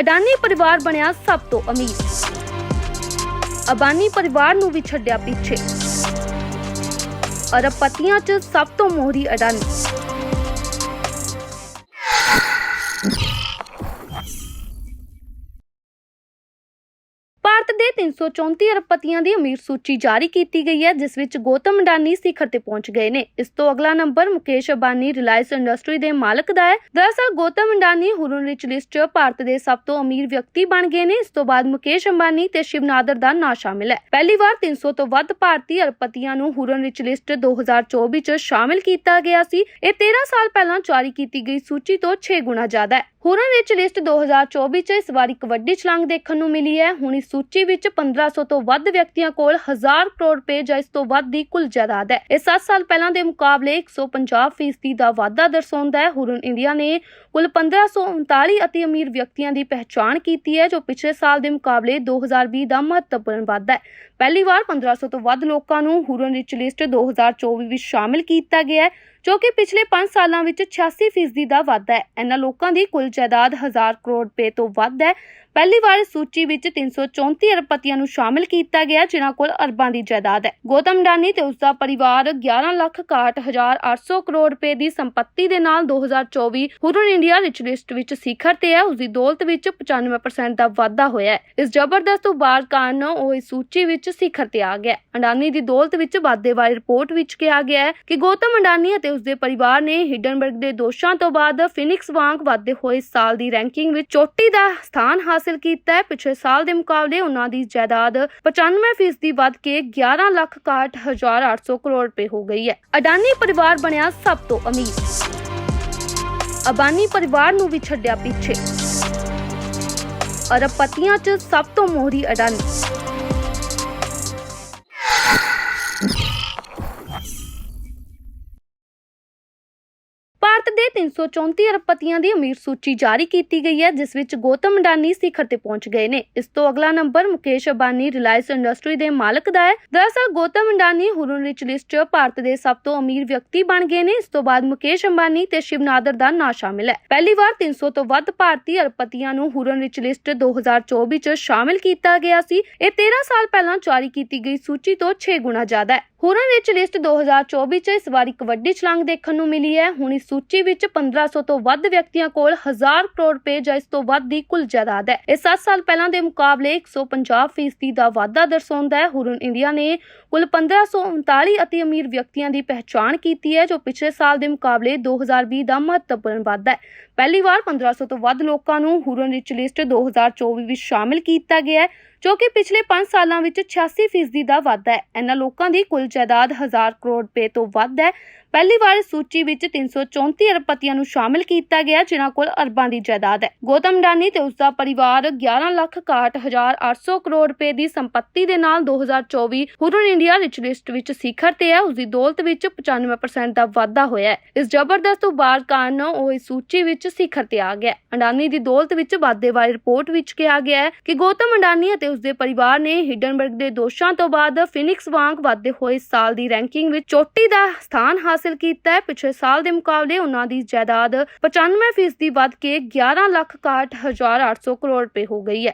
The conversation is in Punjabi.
ਅਡਾਨੀ ਪਰਿਵਾਰ ਬਣਿਆ ਸਭ ਤੋਂ ਅਮੀਰ। ਅਬਾਨੀ ਪਰਿਵਾਰ ਨੂੰ ਵੀ ਛੱਡਿਆ ਪਿੱਛੇ। ਅਰਬ ਪਤੀਆਂ 'ਚ ਸਭ ਤੋਂ ਮੋਹਰੀ ਅਡਾਨੀ। 334 ਅਰਬਪਤੀਆਂ ਦੀ ਅਮੀਰ ਸੂਚੀ ਜਾਰੀ ਕੀਤੀ ਗਈ ਹੈ, ਜਿਸ ਵਿੱਚ ਗੌਤਮ ਅਡਾਨੀ ਸਿਖਰ ਤੇ ਪਹੁੰਚ ਗਏ ਨੇ। ਇਸ ਤੋਂ ਅਗਲਾ number Mukesh Ambani Reliance industry ਦੇ ਮਾਲਕ ਦਾ ਹੈ। ਦਰਅਸਲ, Gautam Adani Hurun rich list 'ਚ ਭਾਰਤ ਦੇ ਸਭ ਤੋਂ ਅਮੀਰ ਵਿਅਕਤੀ ਬਣ ਗਏ ਨੇ। ਇਸ ਤੋਂ ਬਾਅਦ ਮੁਕੇਸ਼ ਅੰਬਾਨੀ ਤੇ ਸ਼ਿਵ ਨਾਦਰ ਦਾ ਨਾਂ ਸ਼ਾਮਿਲ ਹੈ। ਪਹਿਲੀ ਵਾਰ 300 ਤੋਂ ਵੱਧ ਭਾਰਤੀ ਅਰਬਪਤੀਆਂ ਨੂੰ ਹੁਰਨ ਰਿਚ ਲਿਸਟ 2024 'ਚ ਸ਼ਾਮਿਲ ਕੀਤਾ ਗਿਆ ਸੀ। ਇਹ 13 ਸਾਲ ਪਹਿਲਾਂ ਜਾਰੀ ਕੀਤੀ ਗਈ ਸੂਚੀ ਤੋਂ 6 ਗੁਣਾ ਜ਼ਿਆਦਾ ਹੈ। ਹੁਰਨ ਰਿਚ ਲਿਸਟ 2024 ਚ ਇਸ ਵਾਰ ਇੱਕ ਵੱਡੀ ਛਲਾਂਗ ਦੇਖਣ ਨੂੰ ਮਿਲੀ ਹੈ। ਹੁਣ ਇਸ ਸੂਚੀ ਵਿੱਚ 1500 ਤੋਂ ਵੱਧ ਵਿਅਕਤੀਆਂ ਕੋਲ 1000 ਕਰੋੜ ਰੁਪਏ ਜਾਂ ਇਸ ਤੋਂ ਵੱਧ ਦੀ ਕੁੱਲ ਜਾਇਦਾਦ ਹੈ। ਇਹ 7 ਸਾਲ ਪਹਿਲਾਂ ਦੇ ਮੁਕਾਬਲੇ 150 ਫੀਸਦੀ ਦਾ ਵਾਧਾ ਦਰਸਾਉਂਦਾ ਹੈ। ਹੁਰਨ ਇੰਡੀਆ ਨੇ ਕੁੱਲ 1539 ਅਤੀ ਅਮੀਰ ਵਿਅਕਤੀਆਂ ਦੀ ਪਹਿਚਾਣ ਕੀਤੀ ਹੈ, ਜੋ ਪਿਛਲੇ ਸਾਲ ਦੇ ਮੁਕਾਬਲੇ 2020 ਦਾ ਮਹੱਤਵਪੂਰਨ ਵਾਧਾ ਹੈ। ਪਹਿਲੀ ਵਾਰ 1500 ਤੋਂ ਵੱਧ ਲੋਕਾਂ ਨੂੰ ਹੁਰਨ ਰਿਚ ਲਿਸਟ 2024 ਵਿੱਚ ਸ਼ਾਮਿਲ ਕੀਤਾ ਗਿਆ ਹੈ, ਜੋ ਕਿ ਪਿਛਲੇ 5 ਸਾਲਾਂ ਵਿੱਚ 86% ਫੀਸਦੀ ਦਾ ਵਾਧਾ ਹੈ। ਇਹਨਾਂ ਲੋਕਾਂ ਦੀ ਕੁੱਲ ਜਾਇਦਾਦ 1000 ਕਰੋੜ ਰੁਪਏ ਤੋਂ ਵੱਧ ਹੈ। ਪਹਿਲੀ ਵਾਰ ਇਸ ਸੂਚੀ ਵਿੱਚ 334 ਅਰਬਪਤੀਆਂ ਨੂੰ ਸ਼ਾਮਿਲ ਕੀਤਾ ਗਿਆ, ਜਿਨ੍ਹਾਂ ਕੋਲ ਅਰਬਾਂ ਦੀ ਜਾਇਦਾਦ ਹੈ। ਗੌਤਮ ਅਡਾਨੀ ਤੇ ਉਸ ਦਾ ਪਰਿਵਾਰ 11 ਲੱਖ 61800 ਕਰੋੜ ਰੁਪਏ ਦੀ ਸੰਪत्ति ਦੇ ਨਾਲ 2024 ਹੁਰਨ ਇੰਡੀਆ ਰਿਚ ਲਿਸਟ ਵਿੱਚ ਸਿਖਰ ਤੇ ਹੈ। ਉਸ ਦੀ ਦੌਲਤ ਵਿੱਚ 95% ਦਾ ਵਾਧਾ ਹੋਇਆ ਹੈ। ਇਸ ਜ਼ਬਰਦਸਤ ਉਭਾਰ ਕਾਰਨ ਉਹ ਇਸ ਸੂਚੀ ਵਿੱਚ ਸਿਖਰ ਤੇ ਆ ਗਿਆ ਅੰਡਾਨੀ ਦੀ ਦੌਲਤ ਵਿੱਚ ਵਾਧੇ ਬਾਰੇ ਰਿਪੋਰਟ ਵਿੱਚ ਕਿਹਾ ਗਿਆ ਹੈ ਕਿ ਗੌਤਮ ਅੰਡਾਨੀ ਅਤੇ ਉਸ ਦੇ ਪਰਿਵਾਰ ਨੇ ਹਿਡਨਬਰਗ ਦੇ ਦੋਸ਼ਾਂ ਤੋਂ ਬਾਅਦ ਫਿਨਿਕਸ ਵਾਂਗ ਵਾਧੇ ਹੋਏ ਸਾਲ ਦੀ ਰੈਂਕਿੰਗ ਵਿੱਚ ਚੋਟੀ ਦਾ ਸਥਾਨ ਹਾਸਿਲ ਕੀਤਾ ਹੈ। ਪਿਛਲੇ ਸਾਲ ਦੇ ਮੁਕਾਬਲੇ ਉਹਨਾਂ ਦੀ ਜਾਇਦਾਦ 95% ਦੀ ਵੱਧ ਕੇ 11 ਲੱਖ 61800 ਕਰੋੜ ਰੁਪਏ ਹੋ ਗਈ ਹੈ। ਅਡਾਨੀ ਪਰਿਵਾਰ ਬਣਿਆ ਸਭ ਤੋਂ ਅਮੀਰ। ਅਬਾਨੀ ਪਰਿਵਾਰ ਨੂੰ ਵੀ ਛੱਡਿਆ ਪਿੱਛੇ। ਅਰਬ ਪਤੀਆਂ 'ਚ ਸਭ ਤੋਂ ਮੋਹਰੀ ਅਡਾਨੀ। 334 ਅਰਬਪਤੀਆਂ ਦੀ ਅਮੀਰ ਸੂਚੀ ਜਾਰੀ ਕੀਤੀ ਗਈ ਹੈ, ਜਿਸ ਵਿੱਚ ਗੌਤਮ ਅਡਾਨੀ ਸਿਖਰ ਤੇ ਪਹੁੰਚ ਗਏ ਨੇ। ਇਸ ਤੋਂ ਅਗਲਾ number Mukesh Ambani Reliance industry ਦੇ ਮਾਲਕ ਦਾ ਹੈ। ਦਰਅਸਲ, Gautam Adani Hurun rich list 'ਚ ਭਾਰਤ ਦੇ ਸਭ ਤੋਂ ਅਮੀਰ ਵਿਅਕਤੀ ਬਣ ਗਏ ਨੇ। ਇਸ ਤੋਂ ਬਾਅਦ ਮੁਕੇਸ਼ ਅੰਬਾਨੀ ਤੇ ਸ਼ਿਵ ਨਾਦਰ ਦਾ ਨਾਂ ਸ਼ਾਮਿਲ ਹੈ। ਪਹਿਲੀ ਵਾਰ 300 ਤੋਂ ਵੱਧ ਭਾਰਤੀ ਅਰਬਪਤੀਆਂ ਨੂੰ ਹੁਰਨ ਰਿਚ ਲਿਸਟ 2024 'ਚ ਸ਼ਾਮਿਲ ਕੀਤਾ ਗਿਆ ਸੀ। ਇਹ 13 ਸਾਲ ਪਹਿਲਾਂ ਜਾਰੀ ਕੀਤੀ ਗਈ ਸੂਚੀ ਤੋਂ 6 ਗੁਣਾ ਜ਼ਿਆਦਾ ਹੈ। ਹੁਰਨ ਰਿਚ ਲਿਸਟ 2024 ਚ ਇਸ ਵਾਰ ਇੱਕ ਵੱਡੀ ਛਲਾਂਗ ਦੇਖਣ ਨੂੰ ਮਿਲੀ ਹੈ। ਹੁਣ ਇਸ ਸੂਚੀ ਵਿੱਚ 1500 ਤੋਂ ਵੱਧ ਵਿਅਕਤੀਆਂ ਕੋਲ 1000 ਕਰੋੜ ਰੁਪਏ ਜਾਂ ਇਸ ਤੋਂ ਵੱਧ ਦੀ ਕੁੱਲ ਜਾਇਦਾਦ ਹੈ। ਇਹ 7 ਸਾਲ ਪਹਿਲਾਂ ਦੇ ਮੁਕਾਬਲੇ 150 ਫੀਸਦੀ ਦਾ ਵਾਧਾ ਦਰਸਾਉਂਦਾ ਹੈ। ਹੁਰਨ ਇੰਡੀਆ ਨੇ ਕੁੱਲ 1539 ਅਤੀ ਅਮੀਰ ਵਿਅਕਤੀਆਂ ਦੀ ਪਹਿਚਾਣ ਕੀਤੀ ਹੈ, ਜੋ ਪਿਛਲੇ ਸਾਲ ਦੇ ਮੁਕਾਬਲੇ 2020 ਦਾ ਮਹੱਤਵਪੂਰਨ ਵਾਧਾ ਹੈ। ਪਹਿਲੀ ਵਾਰ 1500 ਤੋਂ ਵੱਧ ਲੋਕਾਂ ਨੂੰ ਹੁਰਨ ਰਿਚ ਲਿਸਟ 2024 ਵਿੱਚ ਸ਼ਾਮਿਲ ਕੀਤਾ ਗਿਆ ਹੈ। ਜੋ ਕਿ ਪਿਛਲੇ 5 ਸਾਲਾਂ ਵਿੱਚ 86% ਫੀਸਦੀ ਦਾ ਵਾਧਾ ਹੈ। ਇਹਨਾਂ ਲੋਕਾਂ ਦੀ ਕੁੱਲ ਜਾਇਦਾਦ 1000 ਕਰੋੜ ਰੁਪਏ ਤੋਂ ਵੱਧ ਹੈ। ਪਹਿਲੀ ਵਾਰ ਇਸ ਸੂਚੀ ਵਿੱਚ 334 ਅਰਬਪਤੀਆਂ ਨੂੰ ਸ਼ਾਮਿਲ ਕੀਤਾ ਗਿਆ, ਜਿਨ੍ਹਾਂ ਕੋਲ ਅਰਬਾਂ ਦੀ ਜਾਇਦਾਦ ਹੈ। ਗੌਤਮ ਅਡਾਨੀ ਤੇ ਉਸ ਦਾ ਪਰਿਵਾਰ 11 ਲੱਖ 61800 ਕਰੋੜ ਰੁਪਏ ਦੀ ਸੰਪत्ति ਦੇ ਨਾਲ 2024 ਹੁਰਨ ਇੰਡੀਆ ਰਿਚ ਲਿਸਟ ਵਿੱਚ ਸਿਖਰ ਤੇ ਹੈ। ਉਸ ਦੀ ਦੌਲਤ ਵਿੱਚ 95% ਦਾ ਵਾਧਾ ਹੋਇਆ ਹੈ। ਇਸ ਜ਼ਬਰਦਸਤ ਉਭਾਰ ਕਾਰਨ ਉਹ ਇਸ ਸੂਚੀ ਵਿੱਚ ਸਿਖਰ ਤੇ ਆ ਗਿਆ ਅੰਡਾਨੀ ਦੀ ਦੌਲਤ ਵਿੱਚ ਵਾਧੇ ਬਾਰੇ ਰਿਪੋਰਟ ਵਿੱਚ ਕਿਹਾ ਗਿਆ ਹੈ ਕਿ ਗੌਤਮ ਅੰਡਾਨੀ ਅਤੇ ਉਸ ਦੇ ਪਰਿਵਾਰ ਨੇ ਹਿਡਨਬਰਗ ਦੇ ਦੋਸ਼ਾਂ ਤੋਂ ਬਾਅਦ ਫਿਨਿਕਸ ਵਾਂਗ ਵਾਧੇ ਹੋਏ ਸਾਲ ਦੀ ਰੈਂਕਿੰਗ ਵਿੱਚ ਚੋਟੀ ਦਾ ਸਥਾਨ ਹਾਸਿਲ ਕੀਤਾ ਹੈ। ਪਿਛਲੇ ਸਾਲ ਦੇ ਮੁਕਾਬਲੇ ਉਹਨਾਂ ਦੀ ਜਾਇਦਾਦ 95% ਵੱਧ ਕੇ 11 ਲੱਖ 61800 ਕਰੋੜ ਰੁਪਏ ਹੋ ਗਈ ਹੈ।